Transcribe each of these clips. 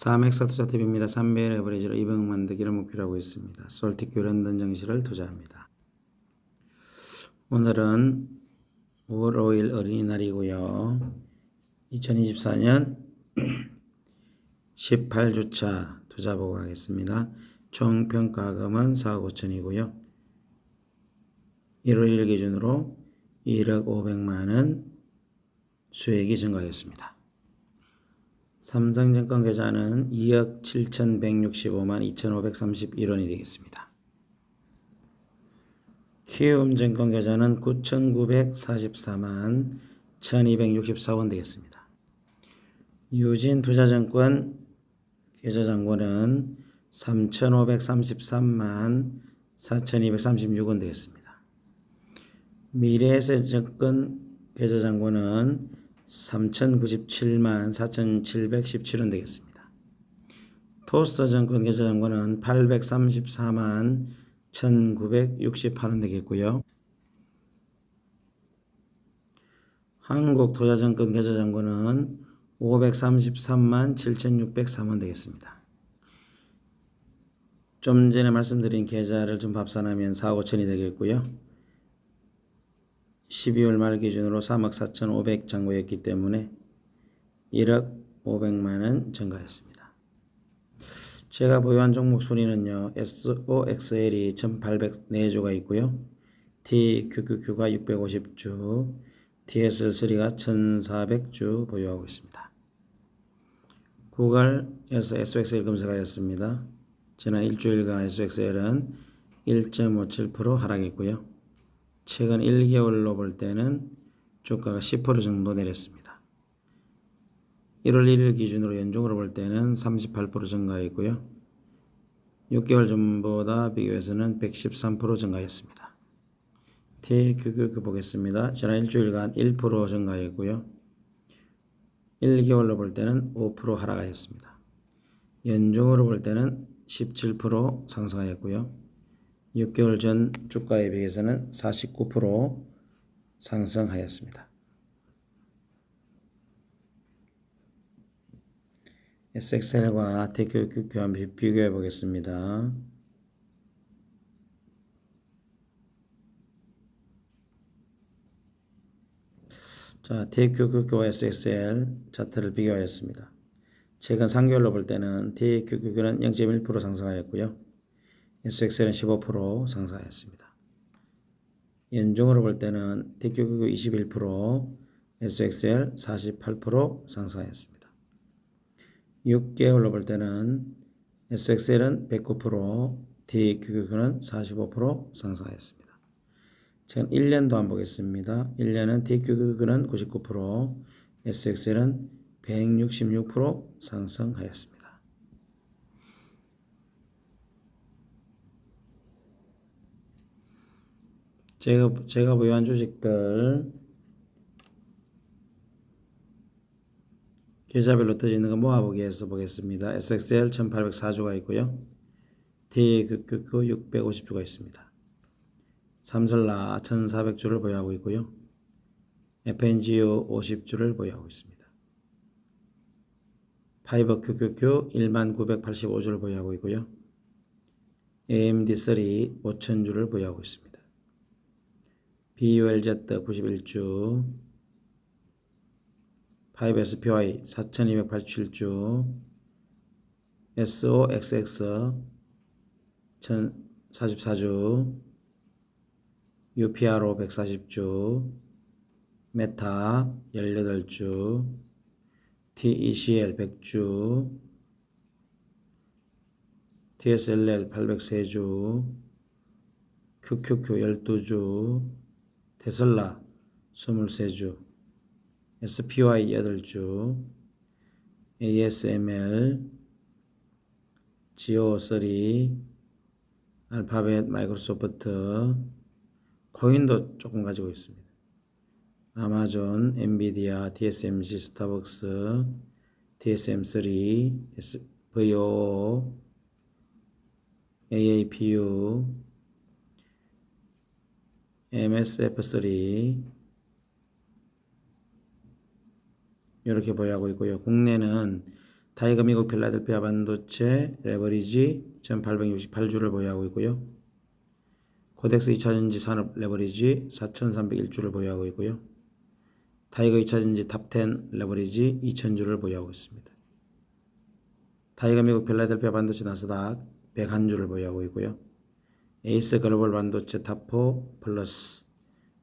3엑사 투자TV입니다. 3배의 레버리지로 200억 만들기를 목표로 하고 있습니다. 솔티큐 런던 정시를 투자합니다. 오늘은 5월 5일 어린이날이고요. 2024년 18주차 투자 보고 하겠습니다. 총 평가금은 4억 5천이고요. 1월 1일 기준으로 1억 500만원 수익이 증가했습니다. 삼성증권 계좌는 2억 7,165만 2,531원이 되겠습니다. 키움증권 계좌는 9,944만 1,264원 되겠습니다. 유진투자증권 계좌 잔고는 3,533만 4,236원 되겠습니다. 미래에셋증권 계좌 잔고는 3,097만 4,717원 되겠습니다. 토스터 증권 계좌 잔고는 834만 1,968원 되겠고요. 한국투자증권 계좌 잔고는 533만 7,603원 되겠습니다. 좀 전에 말씀드린 계좌를 좀 합산하면 4, 5천이 되겠고요. 12월 말 기준으로 3억 4,500 잔고였기 때문에 1억 500만 원 증가했습니다. 제가 보유한 종목 순위는요. SOXL이 1804주가 있고요. TQQQ가 650주, TSL3가 1400주 보유하고 있습니다. 구글에서 SOXL 검색하였습니다. 지난 일주일간 SOXL은 1.57% 하락했고요. 최근 1개월로 볼 때는 주가가 10% 정도 내렸습니다. 1월 1일 기준으로 연중으로 볼 때는 38% 증가했고요. 6개월 전보다 비교해서는 113% 증가했습니다. TQQQ 보겠습니다. 지난 일주일간 1% 증가했고요. 1개월로 볼 때는 5% 하락하였습니다. 연중으로 볼 때는 17% 상승하였고요. 6개월 전 주가에 비해서는 49% 상승하였습니다. SXL과 TQQQ 한번 비교해 보겠습니다. 자, TQQQ와 SXL 차트를 비교하였습니다. 최근 3개월로 볼 때는 TQQQ는 0.1% 상승하였고요. SXL은 15% 상승하였습니다. 연중으로 볼 때는 TQQQ 21%, SXL 48% 상승하였습니다. 6개월로 볼 때는 SXL은 109%, TQQQ는 45% 상승하였습니다. 최근 1년도 한 보겠습니다. 1년은 TQQQ는 99%, SXL은 166% 상승하였습니다. 제가 제가 보유한 주식들 계좌별로 떠지는 거 모아보기에서 보겠습니다. SXL 1804주가 있고요. TQQQ 650주가 있습니다. 삼설라 1400주를 보유하고 있고요. FNGO 50주를 보유하고 있습니다. 파이버 QQQ 1985주를 보유하고 있고요. AMD3 5000주를 보유하고 있습니다. BULZ 91주 5SPY 4287주 SOXX 1044주 UPRO 140주 메타 18주 TECL 100주 TSLL 803주 QQQ 12주 테슬라 23주, SPY 8주, ASML, GO3, 알파벳, 마이크로소프트, 코인도 조금 가지고 있습니다. 아마존, 엔비디아, TSMC, 스타벅스, TSM3, VO, AAPU, MSF3 이렇게 보유하고 있고요. 국내는 타이거 미국 필라델피아 반도체 레버리지 1868주를 보유하고 있고요. 코덱스 2차전지 산업 레버리지 4301주를 보유하고 있고요. 타이거 2차전지 탑10 레버리지 2000주를 보유하고 있습니다. 타이거 미국 필라델피아 반도체 나스닥 101주를 보유하고 있고요. 에이스 글로벌 반도체 탑4 플러스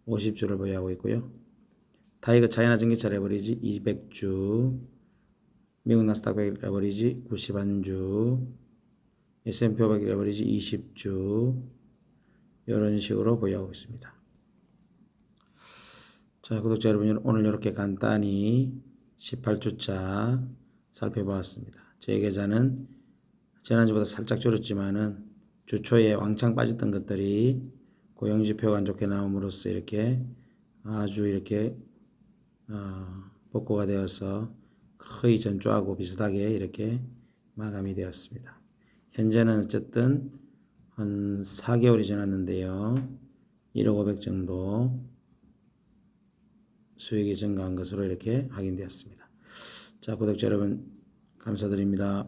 50주를 보유하고 있고요. 타이거 차이나 전기차 레버리지 200주, 미국 나스닥 100 레버리지 91주, S&P 500 레버리지 20주, 이런 식으로 보유하고 있습니다. 자, 구독자 여러분, 오늘 이렇게 간단히 18주차 살펴보았습니다. 제 계좌는 지난주보다 살짝 줄었지만은 주초에 왕창 빠졌던 것들이 고용지표가 안 좋게 나옴으로써 이렇게 아주 이렇게 어, 복구가 되어서 거의 전주하고 비슷하게 이렇게 마감이 되었습니다. 현재는 어쨌든 한 4개월이 지났는데요. 1억 500 정도 수익이 증가한 것으로 이렇게 확인되었습니다. 자, 구독자 여러분 감사드립니다.